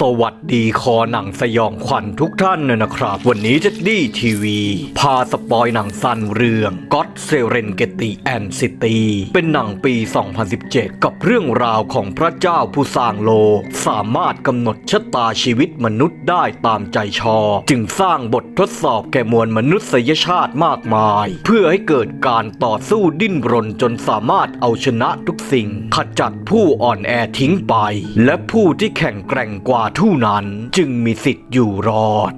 สวัสดีคอหนังสยองขวัญทุกท่านนะนะครับ วันนี้เจะดีทีวี พาสปอยหนังสั้นเรื่อง God Serengeti and City เป็นหนังปี 2017 กับเรื่องราวของพระเจ้าผู้สร้างโลก สามารถกำหนดชะตาชีวิตมนุษย์ได้ตามใจชอบ จึงสร้างบททดสอบแก่มวลมนุษยชาติมากมาย เพื่อให้เกิดการต่อสู้ดิ้นรนจนสามารถเอาชนะทุกสิ่ง ขจัดผู้อ่อนแอทิ้งไป และผู้ที่แข็งแกร่งกว่าเท่านั้นจึงมีสิทธิ์อยู่รอด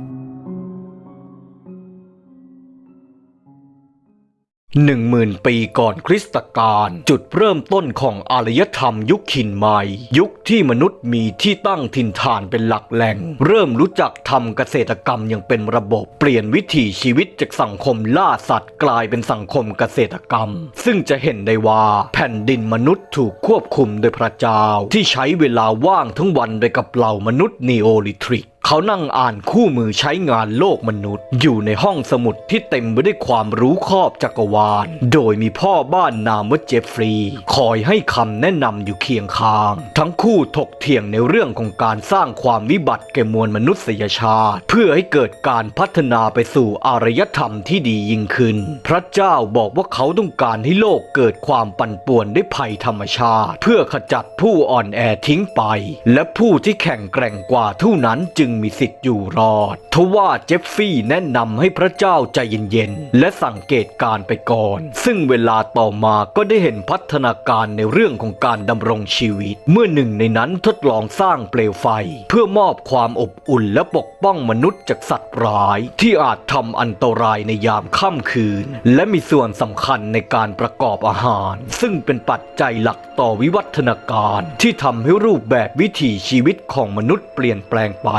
หนึ่งหมื่นปีก่อนคริสตกาลจุดเริ่มต้นของอารยธรรมยุคขินใหม่ยุคที่มนุษย์มีที่ตั้งถิ่นฐานเป็นหลักแหล่ง เริ่มรู้จักทำเกษตรกรรมอย่างเป็นระบบ เปลี่ยนวิถีชีวิตจากสังคมล่าสัตว์กลายเป็นสังคมเกษตรกรรม ซึ่งจะเห็นได้ว่าแผ่นดินมนุษย์ถูกควบคุมโดยพระเจ้า ที่ใช้เวลาว่างทั้งวันไปกับเหล่ามนุษย์นีโอลิทริก เขานั่งอ่านคู่มือใช้งานโลกมนุษย์ อยู่ในห้องสมุดที่เต็มไปด้วยความรู้ครอบจักรวาล โดยมีพ่อบ้านนามว่าเจฟฟรีย์คอยให้คำแนะนำอยู่เคียงข้าง ทั้งคู่ถกเถียงในเรื่องของการสร้างความวิบัติแก่มวลมนุษยชาติ เพื่อให้เกิดการพัฒนาไปสู่อารยธรรมที่ดียิ่งขึ้น พระเจ้าบอกว่าเขาต้องการให้โลกเกิดความปั่นป่วนด้วยภัยธรรมชาติ เพื่อขจัดผู้อ่อนแอทิ้งไป และผู้ที่แข็งแกร่งกว่าเท่านั้นจึงมีสิทธิ์อยู่รอดทว่าเจฟฟี่แนะนำให้พระเจ้าใจเย็นๆ และสังเกตการไปก่อน ซึ่งเวลาต่อมาก็ได้เห็นพัฒนาการในเรื่องของการดำรงชีวิต เมื่อหนึ่งในนั้นทดลองสร้างเปลวไฟ เพื่อมอบความอบอุ่นและปกป้องมนุษย์จากสัตว์ร้าย ที่อาจทำอันตรายในยามค่ำคืน และมีส่วนสำคัญในการประกอบอาหาร ซึ่งเป็นปัจจัยหลักต่อวิวัฒนาการ ที่ทำให้รูปแบบวิถีชีวิตของมนุษย์เปลี่ยนแปลงไป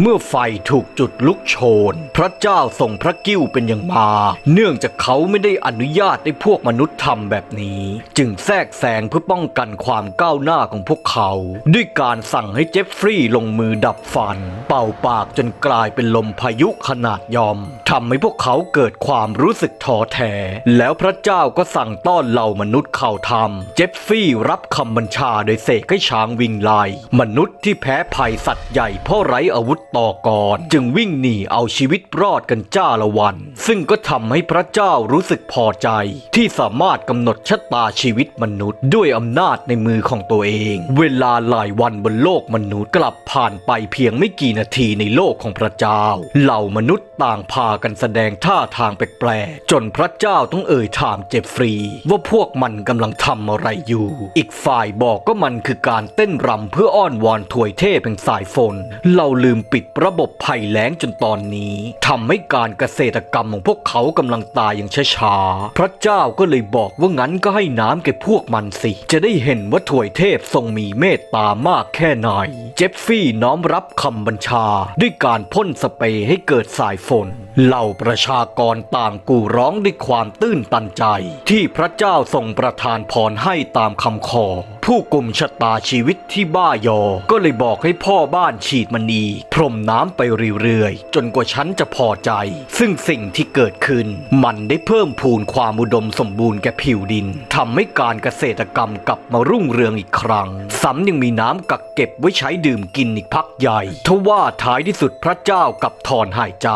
เมื่อไฟถูกจุดลุกโชน พระเจ้าทรงพระกิ้วเป็นอย่างมา เนื่องจากเขาไม่ได้อนุญาตให้พวกมนุษย์ทำแบบนี้ จึงแทรกแซงเพื่อป้องกันความก้าวหน้าของพวกเขา ด้วยการสั่งให้เจฟฟรีย์ลงมือดับฟัน เป่าปากจนกลายเป็นลมพายุขนาดยอมทำให้พวกเขาเกิดความรู้สึกท้อแท้แล้วพระเจ้าก็สั่งต้อนเหล่ามนุษย์เข้าทำเจฟฟี่รับคำบัญชาโดยเสกให้ช้างวิ่งไล่มนุษย์ที่แพ้ภัยสัตว์ใหญ่เพราะไร้อาวุธต่อกรจึงวิ่งหนีเอาชีวิตรอดกันจ้าละวัน ซึ่งก็ทำให้พระเจ้ารู้สึกพอใจ ที่สามารถกำหนดชะตาชีวิตมนุษย์ ด้วยอำนาจในมือของตัวเอง เวลาหลายวันบนโลกมนุษย์กลับผ่านไปเพียงไม่กี่นาทีในโลกของพระเจ้า เหล่ามนุษย์ต่างพากันแสดงท่าทางแปลกๆจนพระเจ้าต้องเอ่ยถามเจฟฟรีย์ว่าพวกมันกำลังทำอะไรอยู่ อีกฝ่ายบอกก็มันคือการเต้นรำเพื่ออ้อนวอนถวยเทพแห่งสายฝนเราลืมปิดระบบภัยแล้งจนตอนนี้ทำให้การเกษตรกรรมของพวกเขากำลังตายอย่างช้าๆ พระเจ้าก็เลยบอกว่างั้นก็ให้น้ำแก่พวกมันสิ จะได้เห็นว่าถวยเทพทรงมีเมตตามากแค่ไหน เจฟฟี่น้อมรับคำบัญชา ด้วยการพ่นสเปรย์ให้เกิดสายฝน เหล่าประชากรต่างกูร้องด้วยความตื้นตันใจ ที่พระเจ้าทรงประทานพรให้ตามคำขอ ผู้กลุ่มชะตาชีวิตที่บ้ายอ ก็เลยบอกให้พ่อบ้านฉีดมณี พรมน้ำไปเรื่อยๆ จนกว่าฉันจะพอใจ ซึ่งสิ่งที่เกิดขึ้น มันได้เพิ่มพูนความอุดมสมบูรณ์แก่ผิวดินทำให้การเกษตรกรรมกลับมารุ่งเรืองอีกครั้งซ้ำยังมีน้ำกักเก็บไว้ใช้ดื่มกินอีกพักใหญ่ทว่าท้ายที่สุดพระเจ้ากลับถอนหายใจ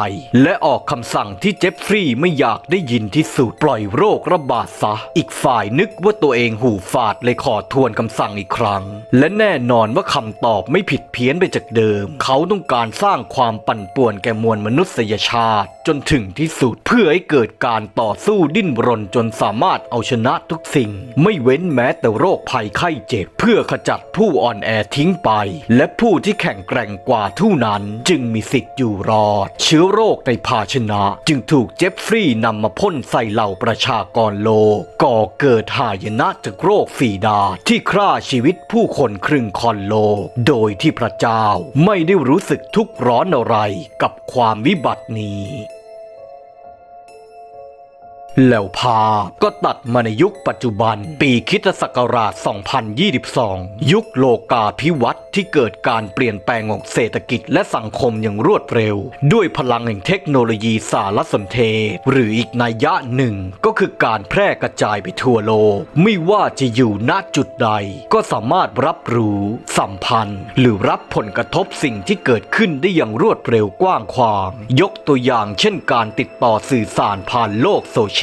และออกคำสั่งที่เจฟฟรีย์ไม่อยากได้ยินที่สุด ปล่อยโรคระบาดซะ อีกฝ่ายนึกว่าตัวเองหูฝาดเลยขอทวนคำสั่งอีกครั้ง และแน่นอนว่าคำตอบไม่ผิดเพี้ยนไปจากเดิม เขาต้องการสร้างความปั่นป่วนแก่มวลมนุษยชาติ จนถึงที่สุดเพื่อให้เกิดการต่อสู้ดิ้นรนจนสามารถเอาชนะทุกสิ่ง ไม่เว้นแม้แต่โรคภัยไข้เจ็บ เพื่อขจัดผู้อ่อนแอทิ้งไป และผู้ที่แข็งแกร่งกว่าเท่านั้น จึงมีสิทธิ์อยู่รอด เชื้อโรคในภาชนะ จึงถูกเจฟฟรีย์นำมาพ่นใส่เหล่าประชากรโลก ก่อเกิดหายนะจากโรคฝีดา ที่ฆ่าชีวิตผู้คนครึ่งคอนโลก โดยที่พระเจ้าไม่ได้รู้สึกทุกข์ร้อนอะไรกับความวิบัตินี้ แล้วภาพก็ตัดมาในยุคปัจจุบัน ปีคิศักราช 2022 ยุคโลกาภิวัตน์ที่เกิดการเปลี่ยนแปลงของเศรษฐกิจและสังคมอย่างรวดเร็ว ด้วยพลังแห่งเทคโนโลยีสารสนเทศ หรืออีกนัยยะหนึ่งก็คือการแพร่กระจายไปทั่วโลก ไม่ว่าจะอยู่ณจุดใด ก็สามารถรับรู้ สัมพันธ์ หรือรับผลกระทบสิ่งที่เกิดขึ้นได้อย่างรวดเร็วกว้างขวางยกตัวอย่างเช่นการติดต่อสื่อสารผ่านโลกโซเชียล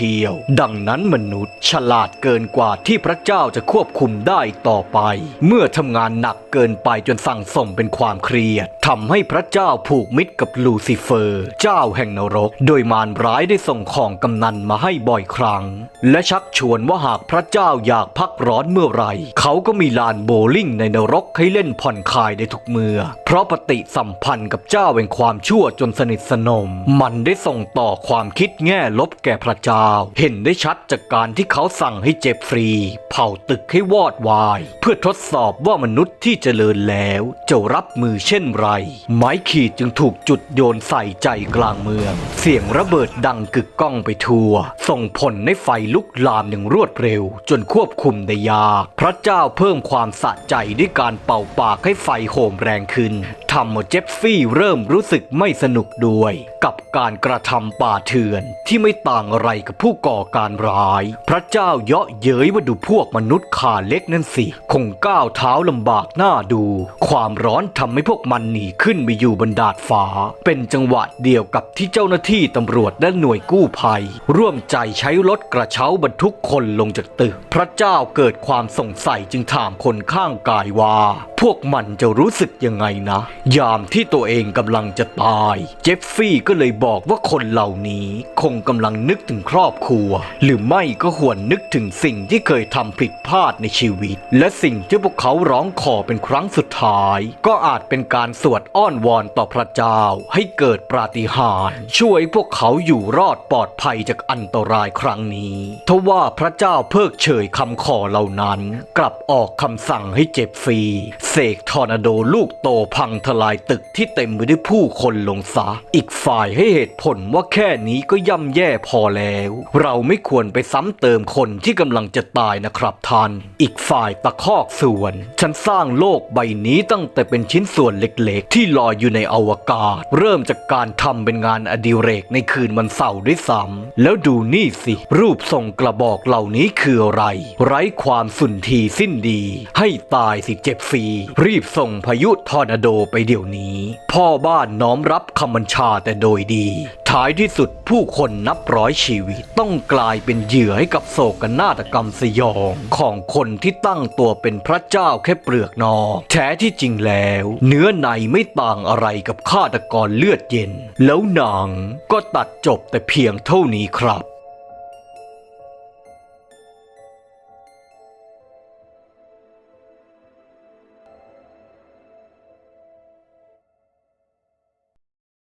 ดังนั้นมนุษย์ ฉลาดเกินกว่าที่พระเจ้าจะควบคุมได้ต่อไป เมื่อทำงานหนักเกินไปจนสั่งสมเป็นความเครียดทำให้พระเจ้าผูกมิตรกับลูซิเฟอร์ เจ้าแห่งนรก โดยมารร้ายได้ส่งของกำนันมาให้บ่อยครั้ง และชักชวนว่าหากพระเจ้าอยากพักร้อนเมื่อไรเขาก็มีลานโบว์ลิ่งในนรกให้เล่นผ่อนคลายได้ทุกเมื่อ เพราะปฏิสัมพันธ์กับเจ้าแห่งความชั่วจนสนิทสนม มันได้ส่งต่อความคิดแง่ลบแก่พระเจ้าเห็นได้ชัดจากการที่เขาสั่งให้เจ็บฟรีเผาตึกให้วอดวาย เพื่อทดสอบว่ามนุษย์ที่เจริญแล้ว จะรับมือเช่นไร ไม้ขีดจึงถูกจุดโยนใส่ใจกลางเมือง เสียงระเบิดดังกึกก้องไปทั่ว ส่งผลให้ไฟลุกลามอย่างรวดเร็ว จนควบคุมได้ยาก พระเจ้าเพิ่มความสะใจด้วยการเป่าปากให้ไฟโหมแรงขึ้นทำให้เจฟฟี่เริ่มรู้สึกไม่สนุกด้วย กับการกระทำป่าเถื่อนที่ไม่ต่างอะไรกับผู้ก่อการร้าย พระเจ้าเยาะเย้ยว่าดูพวกมนุษย์ขาเล็กนั่นสิ คงก้าวเท้าลำบากหน้าดู ความร้อนทำให้พวกมันหนีขึ้นไปอยู่บนดาดฟ้า เป็นจังหวะเดียวกับที่เจ้าหน้าที่ตำรวจและหน่วยกู้ภัย ร่วมใจใช้รถกระเช้าบรรทุกคนลงจากตึก พระเจ้าเกิดความสงสัยจึงถามคนข้างกายว่า พวกมันจะรู้สึกยังไงนะ ยามที่ตัวเองกำลังจะตาย เจฟฟี่ก็เลยบอกว่าคนเหล่านี้คงกำลังนึกถึงครอบครัว หรือไม่ก็ควรนึกถึงสิ่งที่เคยทำผิดพลาดในชีวิต และสิ่งที่พวกเขาร้องขอเป็นครั้งสุดท้าย ก็อาจเป็นการสวดอ้อนวอนต่อพระเจ้า ให้เกิดปาฏิหาริย์ช่วยพวกเขาอยู่รอดปลอดภัยจากอันตรายครั้งนี้ทว่าพระเจ้าเพิกเฉยคำขอเหล่านั้น กลับออกคำสั่งให้เจ็บฟรีเสกทอร์นาโดลูกโตพังทลายตึกที่เต็มไปด้วยผู้คนลงซะอีกฝ่ายให้เหตุผลว่าแค่นี้ก็ย่ำแย่พอแล้วเราไม่ควรไปซ้ำเติมคนที่กำลังจะตายนะครับท่าน อีกฝ่ายตะคอกส่วน ฉันสร้างโลกใบนี้ตั้งแต่เป็นชิ้นส่วนเล็กๆ ที่ลอยอยู่ในอวกาศ เริ่มจากการทำเป็นงานอดิเรกในคืนวันเสาร์ด้วยซ้ำแล้วดูนี่สิ รูปทรงกระบอกเหล่านี้คืออะไร ไร้ความสุนทีสิ้นดี ให้ตายสิเจ็บฟรีรีบส่งพายุทอร์นาโดไปเดี๋ยวนี้ พ่อบ้านน้อมรับคำบัญชาแต่โดยดีท้ายที่สุดผู้คนนับร้อยชีวิต ต้องกลายเป็นเหยื่อให้กับโศกนาฏกรรมสยองของคนที่ตั้งตัวเป็นพระเจ้าแค่เปลือกนอกแท้ที่จริงแล้ว เนื้อในไม่ต่างอะไรกับฆาตกรเลือดเย็น แล้วหนังก็ตัดจบแต่เพียงเท่านี้ครับ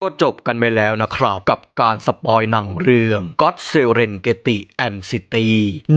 ก็จบกันไปแล้วนะครับกับการสปอยหนังเรื่อง God Serengeti and City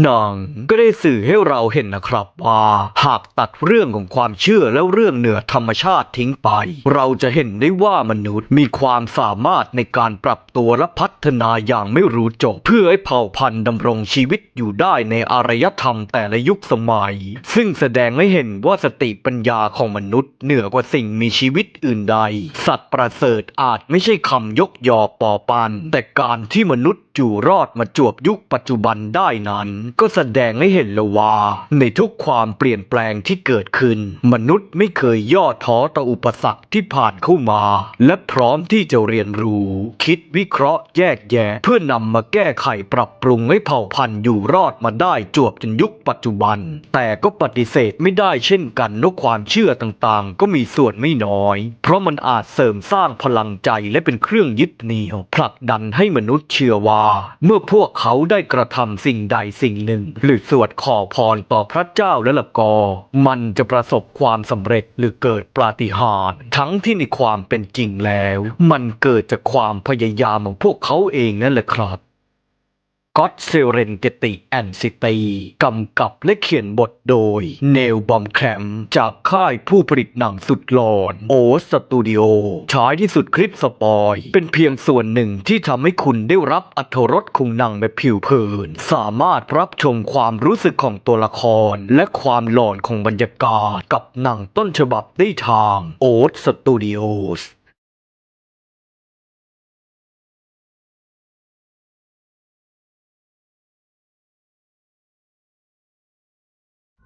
หนังก็ได้สื่อให้เราเห็นนะครับว่า หากตัดเรื่องของความเชื่อแล้วเรื่องเหนือธรรมชาติทิ้งไป เราจะเห็นได้ว่ามนุษย์มีความสามารถในการปรับตัวและพัฒนาอย่างไม่รู้จบ เพื่อให้เผ่าพันธุ์ดำรงชีวิตอยู่ได้ในอารยธรรมแต่ละยุคสมัย ซึ่งแสดงให้เห็นว่าสติปัญญาของมนุษย์เหนือกว่าสิ่งมีชีวิตอื่นใด สัตว์ประเสริฐอาจไม่ไม่ใช่คำยกยอปอปาน แต่การที่มนุษย์ อยู่รอดมาจวบยุคปัจจุบันได้นั้น ก็แสดงให้เห็นแล้วว่า ในทุกความเปลี่ยนแปลงที่เกิดขึ้น มนุษย์ไม่เคยย่อท้อต่ออุปสรรคที่ผ่านเข้ามา และพร้อมที่จะเรียนรู้ คิดวิเคราะห์แยกแยะ เพื่อนำมาแก้ไขปรับปรุงให้เผ่าพันธุ์อยู่รอดมาได้จวบจนยุคปัจจุบัน แต่ก็ปฏิเสธไม่ได้เช่นกันว่าความเชื่อต่างๆ ก็มีส่วนไม่น้อย เพราะมันอาจเสริมสร้างพลังใจและเป็นเครื่องยึดเหนี่ยวผลักดันให้มนุษย์เชื่อว่าเมื่อพวกเขาได้กระทำสิ่งใดสิ่งหนึ่ง หรือสวดขอพรต่อพระเจ้าและละกอ มันจะประสบความสำเร็จหรือเกิดปาฏิหาริย์ทั้งที่ในความเป็นจริงแล้ว มันเกิดจากความพยายามของพวกเขาเองนั่นแหละครับ ก็อตเซเรนเกติแอนซิตีกำกับและเขียนบทโดยเนลบอมแคมจากค่ายผู้ผลิตหนังสุดหลอนโอสตูดิโอฉายที่สุดคลิปสปอย เป็นเพียงส่วนหนึ่งที่ทำให้คุณได้รับอัธรสของหนังแบบผิวเผิน สามารถรับชมความรู้สึกของตัวละคร และความหลอนของบรรยากาศกับหนังต้นฉบับได้ทางโอสตูดิโอ